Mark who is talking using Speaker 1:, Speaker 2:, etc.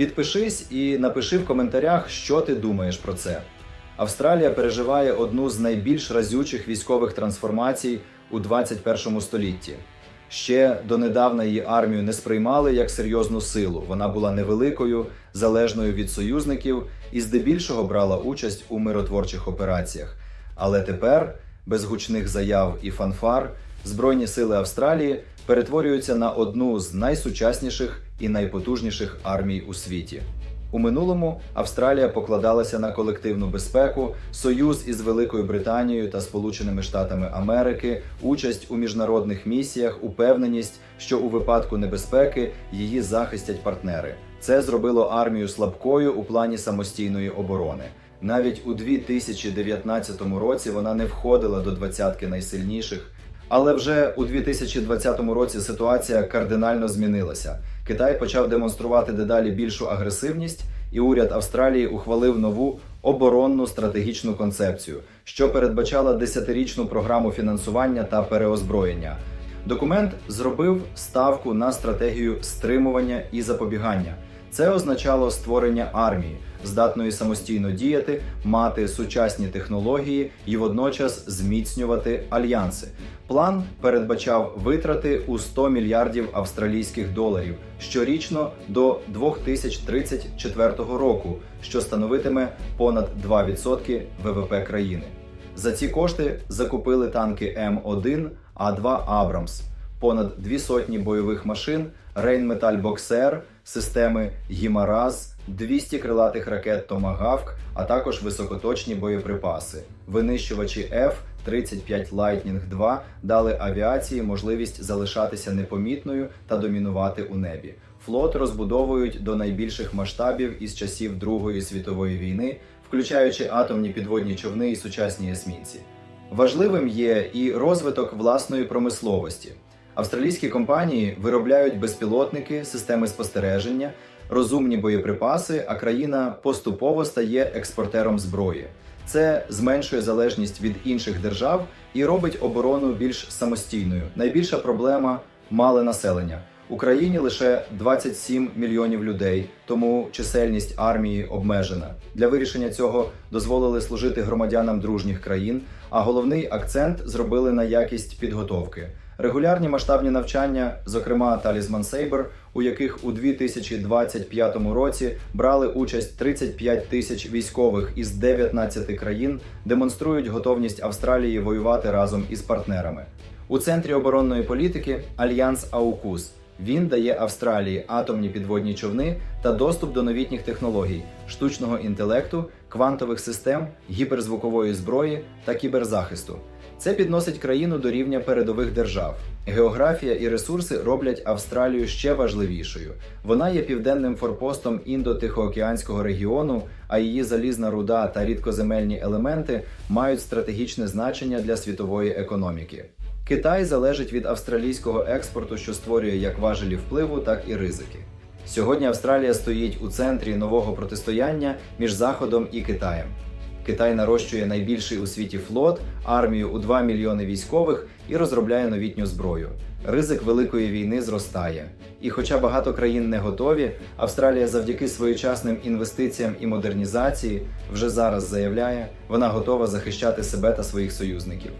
Speaker 1: Підпишись і напиши в коментарях, що ти думаєш про це. Австралія переживає одну з найбільш разючих військових трансформацій у 21 столітті. Ще донедавна її армію не сприймали як серйозну силу. Вона була невеликою, залежною від союзників і здебільшого брала участь у миротворчих операціях. Але тепер, без гучних заяв і фанфар, Збройні сили Австралії перетворюються на одну з найсучасніших і найпотужніших армій у світі. У минулому Австралія покладалася на колективну безпеку, союз із Великою Британією та Сполученими Штатами Америки, участь у міжнародних місіях, упевненість, що у випадку небезпеки її захистять партнери. Це зробило армію слабкою у плані самостійної оборони. Навіть у 2019 році вона не входила до двадцятки найсильніших. Але вже у 2020 році ситуація кардинально змінилася. Китай почав демонструвати дедалі більшу агресивність, і уряд Австралії ухвалив нову оборонну стратегічну концепцію, що передбачала десятирічну програму фінансування та переозброєння. Документ зробив ставку на стратегію стримування і запобігання. Це означало створення армії, здатної самостійно діяти, мати сучасні технології і водночас зміцнювати альянси. План передбачав витрати у 100 мільярдів австралійських доларів щорічно до 2034 року, що становитиме понад 2% ВВП країни. За ці кошти закупили танки М1, А2 Абрамс, понад дві сотні бойових машин, Рейнметаль Боксер, системи Гімараз, 200 крилатих ракет Томагавк, а також високоточні боєприпаси. Винищувачі F-35 Lightning 2 дали авіації можливість залишатися непомітною та домінувати у небі. Флот розбудовують до найбільших масштабів із часів Другої світової війни, включаючи атомні підводні човни і сучасні есмінці. Важливим є і розвиток власної промисловості. Австралійські компанії виробляють безпілотники, системи спостереження, розумні боєприпаси, а країна поступово стає експортером зброї. Це зменшує залежність від інших держав і робить оборону більш самостійною. Найбільша проблема мале населення. Україні лише 27 мільйонів людей, тому чисельність армії обмежена. Для вирішення цього дозволили служити громадянам дружніх країн, а головний акцент зробили на якість підготовки. Регулярні масштабні навчання, зокрема Талізман Сейбер, у яких у 2025 році брали участь 35 тисяч військових із 19 країн, демонструють готовність Австралії воювати разом із партнерами. У центрі оборонної політики Альянс Аукус. Він дає Австралії атомні підводні човни та доступ до новітніх технологій, штучного інтелекту, квантових систем, гіперзвукової зброї та кіберзахисту. Це підносить країну до рівня передових держав. Географія і ресурси роблять Австралію ще важливішою. Вона є південним форпостом індо-тихоокеанського регіону, а її залізна руда та рідкоземельні елементи мають стратегічне значення для світової економіки. Китай залежить від австралійського експорту, що створює як важелі впливу, так і ризики. Сьогодні Австралія стоїть у центрі нового протистояння між Заходом і Китаєм. Китай нарощує найбільший у світі флот, армію у 2 мільйони військових і розробляє новітню зброю. Ризик великої війни зростає. І хоча багато країн не готові, Австралія завдяки своєчасним інвестиціям і модернізації вже зараз заявляє, вона готова захищати себе та своїх союзників.